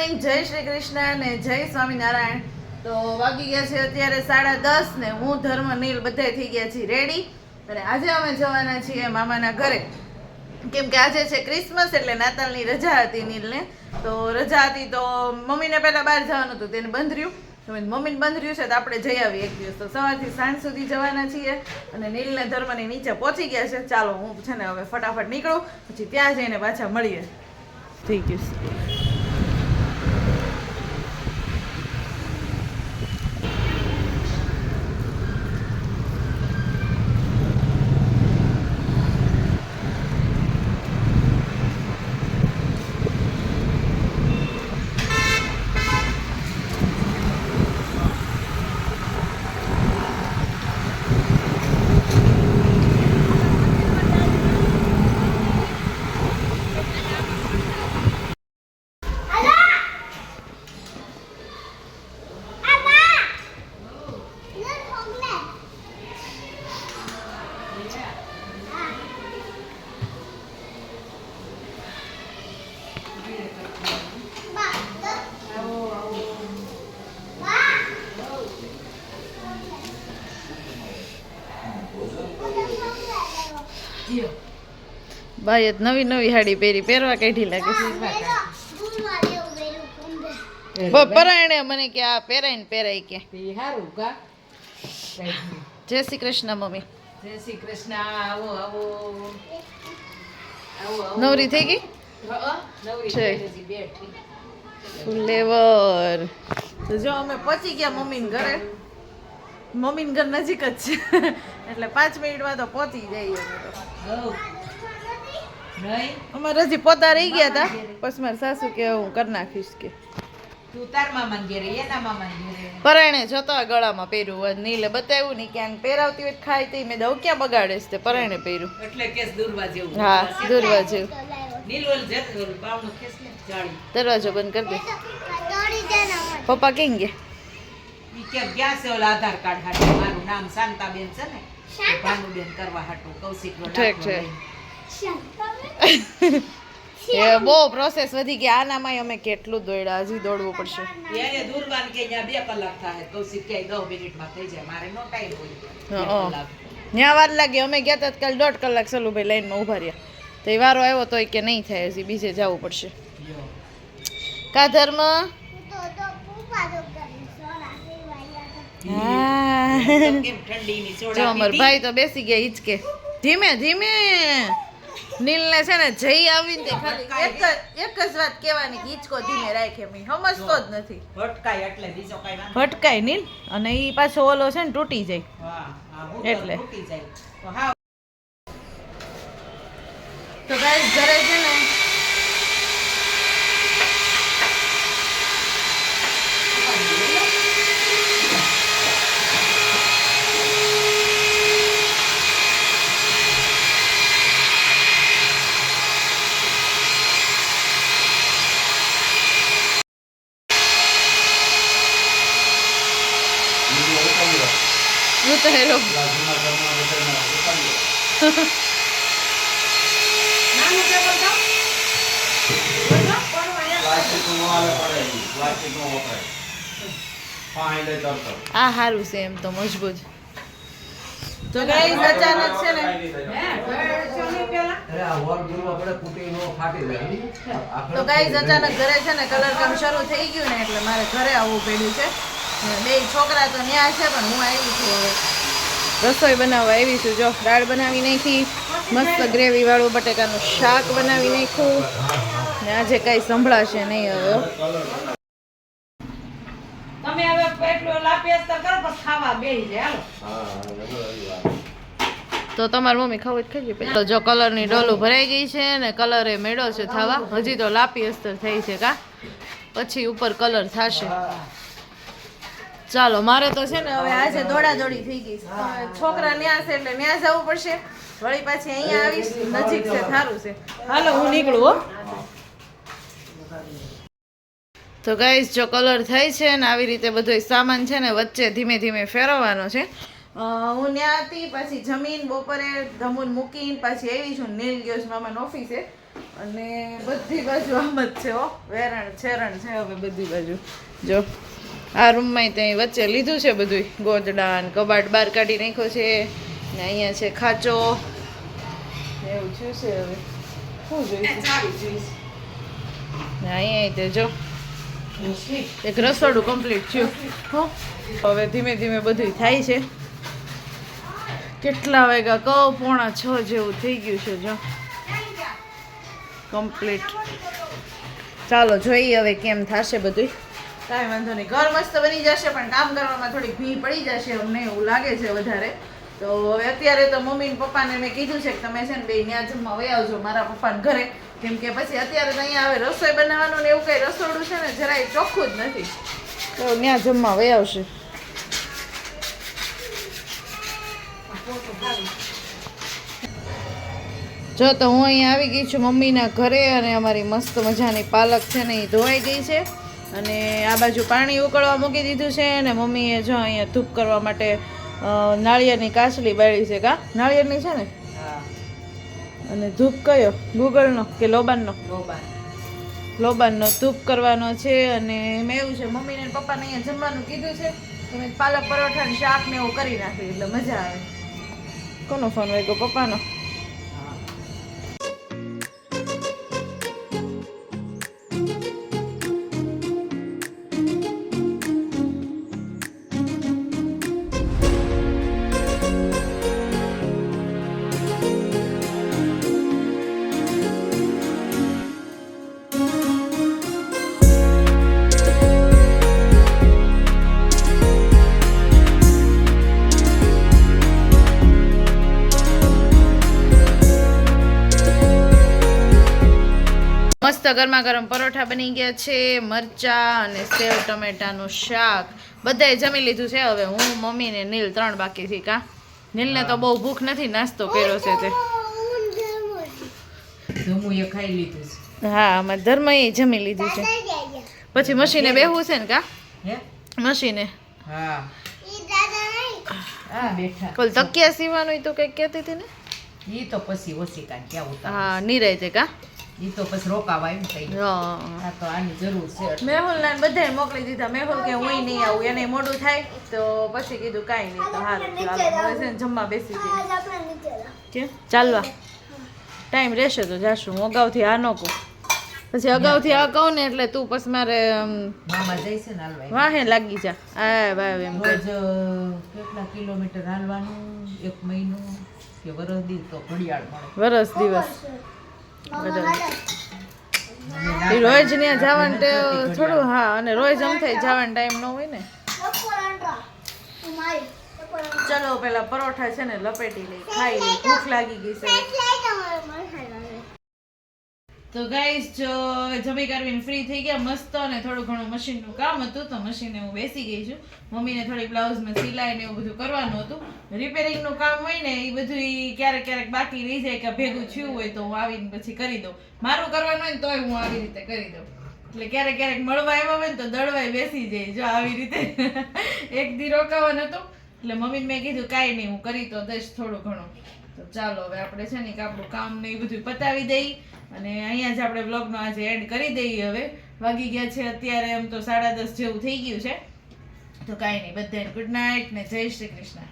Morning જય શ્રી કૃષ્ણ અને જય સ્વામિનારાયણ. તો વાગી ગયા છે અત્યારે સાડા દસ ને હું ધર્મ નીલ બધા થઈ ગયા છીએ રેડી અને આજે અમે જવાના છીએ મામાના ઘરે. કેમ કે આજે છે ક્રિસમસ એટલે નાતાલની રજા હતી નીલને. તો રજા હતી તો મમ્મીને પહેલાં બહાર જવાનું હતું, તેને બંધ રહ્યું. મમ્મીને બંધ રહ્યું છે તો આપણે જઈ આવીએ એક દિવસ. તો સવારથી સાંજ સુધી જવાના છીએ અને નીલને ધર્મની નીચે પહોંચી ગયા છે. ચાલો હું છે ને હવે ફટાફટ નીકળું, પછી ત્યાં જઈને પાછા મળીએ. થઈ ગયું. છે. ભાઈએ નવી નવી સાડી પહેરી પહેરવા કાઢી લાગે છે. પરાયણે મને કે આ પહેરાય ને પહેરાય કે. હારું જય શ્રી કૃષ્ણ મમ્મી. જય શ્રી કૃષ્ણ. આવો આવો. આવો નવરી થઈ ગઈ? નવરી થઈ બેઠી. જો અમે પહોંચી ગયા મમ્મીને ઘરે. મમ્મીને ઘર નજીક જ છે. એટલે પાંચ મિનિટમાં તો પહોંચી જઈએ અમે તો. અમારે હજી પોતા રહી ગયા હતા પછી મારા સાસુ કે હું કરી નાખીશ કે. પરાયણે જતો આ ગળામાં પહેર્યું હોય નીલે બતાવ્યું નહીં ક્યાંક પહેરાવતી હોય ખાય તે મેં દઉં ક્યાં બગાડે છે તે પરાયણે પહેર્યું. એટલે કેસ દૂરવા જેવું. હા દૂરવા જેવું. ને દરવાજો બંધ કરી દે. પપ્પા કેમ ગયા? ઈ કે ગયા છે એ બહુ પ્રોસેસ વધી ગઈ આનામાં અમે કેટલું દોડ્યા હજી દોડવું પડશે. એને દૂરવાન કે અહીંયા બે કલાક થાય તો સિક્કાઈ દસ મિનિટમાં થઈ જાય. મારે નો ટાઈમ હોય. ત્યાં વાર લાગી. અમે ગયા હતા કાલ દોઢ કલાક સલુભાઈ લાઈનમાં ઊભા રહ્યા. તો એ વારો આવ્યો તો કે નહીં થાય હજી બીજે જવું પડશે. કા ધર્મ? હા જો સોડા ભાઈ તો બેસી ગયા હિચકે. ધીમે ધીમે. નીલને છે ને જઈ આવીને તે ખાલી એક જ એક જ વાત કહેવાની કે હિચકો ધીમે રાખે મી સમજતો જ નથી. ભટકાય એટલે બીજો કાંઈ ભટકાય નીલ અને ઈ પાછો ઓલો છે ને તૂટી જાય. હા, એટલે. તો તૂટી જાય. તો હા, તો ગાઈસ ઘરે છે ને ઉતાર્યો નાનું ટેબલ દઉં? બધો? પણ અહીંયા પ્લાસ્ટિકનું આવે પડે ઈ. પ્લાસ્ટિક નો વપરાય પાણી લઈ તરતો આ સારું છે એમ તો મજબૂત. તો ગાઈઝ અચાનક છે ને તો ગાઈસ અચાનક ઘરે છે ને કલર કામ શરૂ થઈ ગયું ને એટલે મારે ઘરે આવવું પડ્યું છે. બે છોકરા તો ન્યા છે પણ હું આવી છું હવે. રસોઈ બનાવવા આવી છું. જો દાળ બનાવી નાખી મસ્ત ગ્રેવીવાળું બટેકાનું શાક બનાવી નાખ્યું ને આજે કાંઈ સંભળાશે નહીં હવે. તમે હવે એટલું લાપેસ્તા કરો પછી ખાવા બેસી જાય હાલો. તો તમારી મમ્મી ખાવું જ ખાઈ પછી તો જો કલરની ડોલું ભરાઈ ગઈ છે ને કલર એ મેળો છે થવા. હજી તો લાપી અસ્તર થઈ છે કા? પછી ઉપર કલર થશે. ચાલો મારે તો છે ને હવે આજે દોડા દોડી થઈ ગઈ છોકરા ન્યા છે એટલે ન્યા જવું પડશે. વળી પાછી અહીંયા આવીશ નજીક છે સારું છે. હાલો હું નીકળું હો. તો ગાઈસ જો કલર થાય છે ને આવી રીતે બધો સામાન છે ને વચ્ચે ધીમે ધીમે ફેરવવાનો છે. હું ત્યાં હતી પાછી જમીન બપોરે ધમુન મૂકીને પાછી આવી છું નીલ ગયો છે મામાની ઓફિસે અને બધી બાજુ આમ જ છે હો. વેરણ છેરણ છે હવે બધી બાજુ. જો. આ રૂમમાં ત્યાં વચ્ચે લીધું છે બધું ગોદડા ને કબાટ બહાર કાઢી નાખ્યો છે. ને અહીંયા છે ખાચો. એવું થયું છે હવે? શું જોઈશું ને અહીંયા તે જો. એક રસોડું કમ્પ્લીટ થયું. હો? હવે ધીમે ધીમે બધું થાય છે. કેટલા વાગ્યા? કહો પોણા છ જેવું થઈ ગયું છે જો. કમ્પ્લીટ ચાલો જોઈએ હવે કેમ થશે બધું કાંઈ વાંધો નહીં. ઘર મસ્ત બની જશે, પણ કામ કરવામાં થોડીક ભી પડી જશે, અમને એવું લાગે છે વધારે. તો હવે અત્યારે તો મમ્મી પપ્પાને મેં કીધું છે કે તમે છે ને બે ત્યાં જમવા વહી આવજો મારા પપ્પાને ઘરે. કેમ કે પછી અત્યારે તો અહીંયા હવે રસોઈ બનાવવાનું ને એવું કંઈ રસોડું છે ને જરાય ચોખ્ખું જ નથી. તો ત્યાં જમવા વહી આવશે. જો તો હું અહીંયા આવી ગઈ છું મમ્મીના ઘરે અને અમારી મસ્ત મજાની પાલક છે ને એ ધોવાઈ ગઈ છે. અને આ બાજુ પાણી ઉકળવા મૂકી દીધું છે અને મમ્મીએ જો અહીંયા ધૂપ કરવા માટે નાળિયેરની કાચલી બાળી છે કા? નાળિયેરની છે ને? હા. અને ધૂપ કયો? ગૂગલનો કે લોબાનનો? લોબાન. લોબાનનો ધૂપ કરવાનો છે અને મેં એવું છે મમ્મીને પપ્પાને અહીંયા જમવાનું કીધું છે તમે મેં પાલક પરોઠા શાક ને એવું કરી નાખ્યું એટલે મજા આવે. કોનો ફોન વાગ્યો? પપ્પાનો? મસ્ત ગરમા ગરમ પરોઠા બની ગયા છે મરચા અને સેવ ટમેટાનું શાક. બધાએ જમી લીધું છે હવે હું મમ્મી ને નીલ ત્રણ બાકી છે કા. નીલને તો બહુ ભૂખ નથી નાસ્તો કર્યો છે તે. ખાઈ લીધું છે. હા અમે ધર્મ એ જમી લીધું છે. પછી મશીને બેહવું છે ને કા? મશીને. હા. કોલ તકિયા સીવાનું તો કંઈક કહેતી હતી ને? ઈ તો પછી ઓછી કાંઈ ક્યાં ઉતાર હા છે કા? ઈ તો પછી રોકાવા એમ થઈ હા. આ તો આની જરૂર છે એટલે. મેહુલ ને બધાને મોકલી દીધા. મેહુલ કે હું નહીં આવું. એને મોડું થાય તો પછી કીધું કાંઈ નહીં તો હારું ચાલો. હવે ને જમવા બેસી જઈએ કે? ચાલવા. ટાઈમ રહેશે તો જાશું. હું અગાઉથી આ ન કહું. પછી અગાઉથી આ કહું ને એટલે તું પછી મારે અમ, મામા જાય છે ને હાલવા વાહે લાગી જા. આ ભાઈ એમ રોજ કેટલા કિલોમીટર હાલવાનું? એક મહિનો કે વરસ દિવસ તો ઘડિયાળ મળે વરસ દિવસ. એ રોજ ત્યાં જવાનું થોડું, હા, અને રોજ એમ થાય જવાનો ટાઈમ ન હોય ને. ચલો, પેલા પરોઠા છે ને લપેટી લઈ. ખાઈ ભૂખ લાગી ગઈ છે. તો ગાઈસ જો જમી કરવીને ફ્રી થઈ ગયા, મસ્ત અને થોડું ઘણું મશીનનું કામ હતું, તો મશીને હું બેસી ગઈ છું. મમ્મીને થોડી બ્લાઉઝમાં સિલાઈ ને એવું બધું કરવાનું હતું. રિપેરિંગનું કામ હોય ને, એ બધું ક્યારેક ક્યારેક બાકી રહી જાય કે ભેગું થયું હોય તો હું આવીને પછી કરી દઉં. મારું કરવાનું હોય ને તોય હું આવી રીતે કરી દઉં. એટલે ક્યારેક ક્યારેક મળવા આવ્યા હોય ને તો દળવાય બેસી જાય, જો આવી રીતે. એક દી રોકાવાનું હતું. એટલે મમ્મીને મેં કીધું, કાંઈ નહીં, હું કરી તો દઈશ થોડું ઘણું. તો ચાલો હવે આપણે છે ને આપણું કામ ને એ બધું પતાવી દઈ અને અહીંયા જ આપણે બ્લોગનો આજે એન્ડ કરી દઈએ હવે. વાગી ગયા છે અત્યારે એમ તો સાડા દસ જેવું થઈ ગયું છે. તો કાંઈ નહીં, બધાને ગુડ નાઇટ ને જય શ્રી કૃષ્ણ.